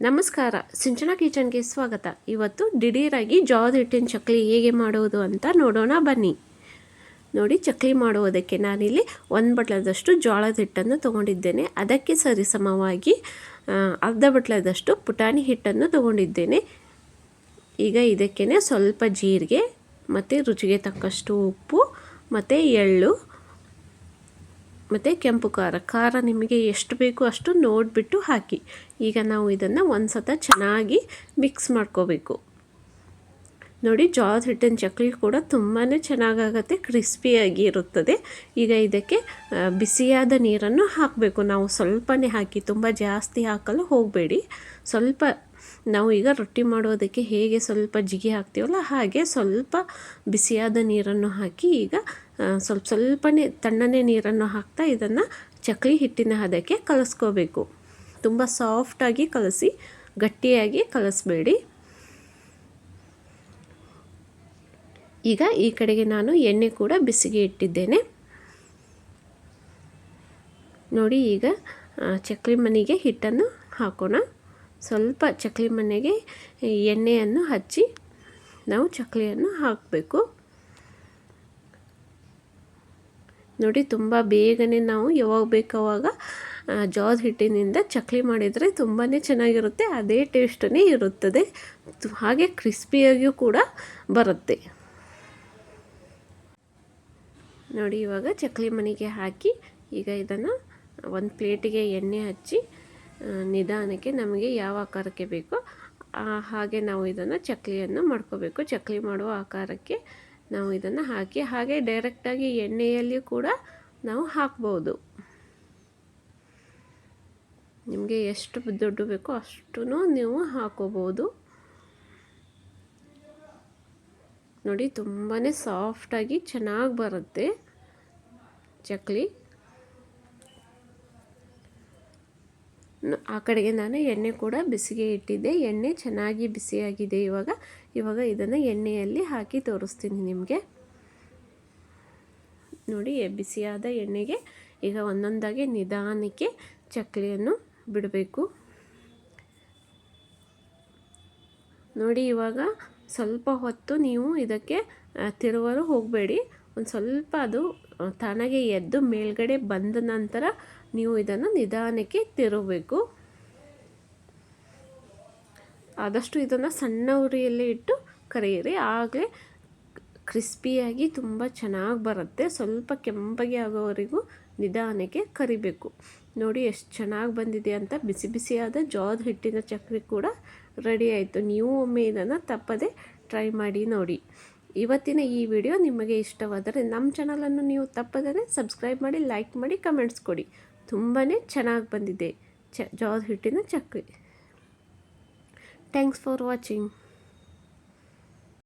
ನಮಸ್ಕಾರ. ಸಿಂಚನ ಕಿಚನ್ಗೆ ಸ್ವಾಗತ. ಇವತ್ತು ದಿಢೀರಾಗಿ ಜೋಳದ ಹಿಟ್ಟಿನ ಚಕ್ಲಿ ಹೇಗೆ ಮಾಡುವುದು ಅಂತ ನೋಡೋಣ ಬನ್ನಿ. ನೋಡಿ, ಚಕ್ಲಿ ಮಾಡುವುದಕ್ಕೆ ನಾನಿಲ್ಲಿ ಒಂದು ಬಟ್ಲದಷ್ಟು ಜೋಳದ ಹಿಟ್ಟನ್ನು ತೊಗೊಂಡಿದ್ದೇನೆ. ಅದಕ್ಕೆ ಸರಿಸಮವಾಗಿ ಅರ್ಧ ಬಟ್ಲದಷ್ಟು ಪುಟಾಣಿ ಹಿಟ್ಟನ್ನು ತೊಗೊಂಡಿದ್ದೇನೆ. ಈಗ ಇದಕ್ಕೇ ಸ್ವಲ್ಪ ಜೀರಿಗೆ, ಮತ್ತು ರುಚಿಗೆ ತಕ್ಕಷ್ಟು ಉಪ್ಪು, ಮತ್ತು ಎಳ್ಳು ಮತ್ತು ಕೆಂಪು ಖಾರ. ಖಾರ ನಿಮಗೆ ಎಷ್ಟು ಬೇಕು ಅಷ್ಟು ನೋಡಿಬಿಟ್ಟು ಹಾಕಿ. ಈಗ ನಾವು ಇದನ್ನು ಒಂದು ಸತ ಚೆನ್ನಾಗಿ ಮಿಕ್ಸ್ ಮಾಡ್ಕೋಬೇಕು. ನೋಡಿ ಜಾರ್ಜ್ ಹಿಟ್ಟಿನ ಚಕ್ಲಿ ಕೂಡ ತುಂಬಾ ಚೆನ್ನಾಗಾಗತ್ತೆ, ಕ್ರಿಸ್ಪಿಯಾಗಿ ಇರುತ್ತದೆ. ಈಗ ಇದಕ್ಕೆ ಬಿಸಿಯಾದ ನೀರನ್ನು ಹಾಕಬೇಕು. ನಾವು ಸ್ವಲ್ಪನೇ ಹಾಕಿ, ತುಂಬ ಜಾಸ್ತಿ ಹಾಕಲು ಹೋಗಬೇಡಿ. ಸ್ವಲ್ಪ ನಾವು ಈಗ ರೊಟ್ಟಿ ಮಾಡೋದಕ್ಕೆ ಹೇಗೆ ಸ್ವಲ್ಪ ಜಿಗಿ ಹಾಕ್ತೀವಲ್ಲ ಹಾಗೆ ಸ್ವಲ್ಪ ಬಿಸಿಯಾದ ನೀರನ್ನು ಹಾಕಿ ಈಗ ಸ್ವಲ್ಪ ಸ್ವಲ್ಪನೇ ತಣ್ಣನೆ ನೀರನ್ನು ಹಾಕ್ತಾ ಇದನ್ನು ಚಕ್ಲಿ ಹಿಟ್ಟಿನ ಹದಕ್ಕೆ ಕಲಸ್ಕೋಬೇಕು. ತುಂಬ ಸಾಫ್ಟಾಗಿ ಕಲಸಿ, ಗಟ್ಟಿಯಾಗಿ ಕಲಸಬೇಡಿ. ಈಗ ಈ ಕಡೆಗೆ ನಾನು ಎಣ್ಣೆ ಕೂಡ ಬಿಸಿಗೆ ಇಟ್ಟಿದ್ದೇನೆ. ನೋಡಿ ಈಗ ಚಕ್ಲಿ ಮನೆಗೆ ಹಿಟ್ಟನ್ನು ಹಾಕೋಣ. ಸ್ವಲ್ಪ ಚಕ್ಲಿ ಮನೆಗೆ ಎಣ್ಣೆಯನ್ನು ಹಚ್ಚಿ ನಾವು ಚಕ್ಲಿಯನ್ನು ಹಾಕಬೇಕು. ನೋಡಿ ತುಂಬ ಬೇಗನೆ ನಾವು ಯಾವಾಗ ಬೇಕಾವಾಗ ಆ, ಹಿಟ್ಟಿನಿಂದ ಚಕ್ಲಿ ಮಾಡಿದರೆ ತುಂಬಾ ಚೆನ್ನಾಗಿರುತ್ತೆ ಅದೇ ಟೇಸ್ಟೇ ಇರುತ್ತದೆ. ಹಾಗೆ ಕ್ರಿಸ್ಪಿಯಾಗಿಯೂ ಕೂಡ ಬರುತ್ತೆ. ನೋಡಿ ಇವಾಗ ಚಕ್ಲಿ ಮನೆಗೆ ಹಾಕಿ ಈಗ ಇದನ್ನು ಒಂದು ಪ್ಲೇಟಿಗೆ ಎಣ್ಣೆ ಹಚ್ಚಿ ನಿಧಾನಕ್ಕೆ ನಮಗೆ ಯಾವ ಆಕಾರಕ್ಕೆ ಬೇಕೋ ಹಾಗೆ ನಾವು ಇದನ್ನು ಚಕ್ಲಿಯನ್ನು ಮಾಡ್ಕೋಬೇಕು. ಚಕ್ಲಿ ಮಾಡುವ ಆಕಾರಕ್ಕೆ ನಾವು ಇದನ್ನು ಹಾಕಿ, ಹಾಗೆ ಡೈರೆಕ್ಟಾಗಿ ಎಣ್ಣೆಯಲ್ಲಿಯೂ ಕೂಡ ನಾವು ಹಾಕ್ಬೋದು. ನಿಮಗೆ ಎಷ್ಟು ದೊಡ್ಡ ಬೇಕೋ ಅಷ್ಟು ನೀವು ಹಾಕೋಬೋದು. ನೋಡಿ ತುಂಬಾ ಸಾಫ್ಟಾಗಿ ಚೆನ್ನಾಗಿ ಬರುತ್ತೆ ಚಕ್ಲಿ. ಆ ಕಡೆಗೆ ನಾನು ಎಣ್ಣೆ ಕೂಡ ಬಿಸಿಗೆ ಇಟ್ಟಿದ್ದೆ. ಎಣ್ಣೆ ಚೆನ್ನಾಗಿ ಬಿಸಿಯಾಗಿದೆ ಇವಾಗ. ಇವಾಗ ಇದನ್ನು ಎಣ್ಣೆಯಲ್ಲಿ ಹಾಕಿ ತೋರಿಸ್ತೀನಿ ನಿಮಗೆ. ನೋಡಿ ಬಿಸಿಯಾದ ಎಣ್ಣೆಗೆ ಈಗ ಒಂದೊಂದಾಗಿ ನಿಧಾನಕ್ಕೆ ಚಕ್ಕಲಿಯನ್ನು ಬಿಡಬೇಕು. ನೋಡಿ, ಇವಾಗ ಸ್ವಲ್ಪ ಹೊತ್ತು ನೀವು ಇದಕ್ಕೆ ತಿರುವರು ಹೋಗಬೇಡಿ. ಒಂದು ಸ್ವಲ್ಪ ಅದು ತನಗೆ ಎದ್ದು ಮೇಲ್ಗಡೆ ಬಂದ ನಂತರ ನೀವು ಇದನ್ನು ನಿಧಾನಕ್ಕೆ ತಿರುಗಬೇಕು. ಆದಷ್ಟು ಇದನ್ನು ಸಣ್ಣ ಉರಿಯಲ್ಲಿ ಇಟ್ಟು ಕರೆಯಿರಿ. ಆಗಲೇ ಕ್ರಿಸ್ಪಿಯಾಗಿ ತುಂಬ ಚೆನ್ನಾಗಿ ಬರುತ್ತೆ. ಸ್ವಲ್ಪ ಕೆಂಪಗೆ ಆಗೋವರೆಗೂ ನಿಧಾನಕ್ಕೆ ಕರಿಬೇಕು. ನೋಡಿ, ಎಷ್ಟು ಚೆನ್ನಾಗಿ ಬಂದಿದೆ ಅಂತ. ಬಿಸಿ ಬಿಸಿಯಾದ ಜಾದ ಹಿಟ್ಟಿನ ಚಕ್ರಿ ಕೂಡ ರೆಡಿ ಆಯಿತು. ನೀವು ಒಮ್ಮೆ ಇದನ್ನು ತಪ್ಪದೆ ಟ್ರೈ ಮಾಡಿ ನೋಡಿ. ಇವತ್ತಿನ ಈ ವಿಡಿಯೋ ನಿಮಗೆ ಇಷ್ಟವಾದರೆ ನಮ್ಮ ಚಾನಲನ್ನು ನೀವು ತಪ್ಪದೇ ಸಬ್ಸ್ಕ್ರೈಬ್ ಮಾಡಿ, ಲೈಕ್ ಮಾಡಿ, ಕಮೆಂಟ್ಸ್ ಕೊಡಿ. ತುಂಬಾ ಚೆನ್ನಾಗಿ ಬಂದಿದೆ ಚ ಜಾಜ್ ಹಿಟ್ಟಿನ ಚಕ್ಲಿ ಥ್ಯಾಂಕ್ಸ್ ಫಾರ್ ವಾಚಿಂಗ್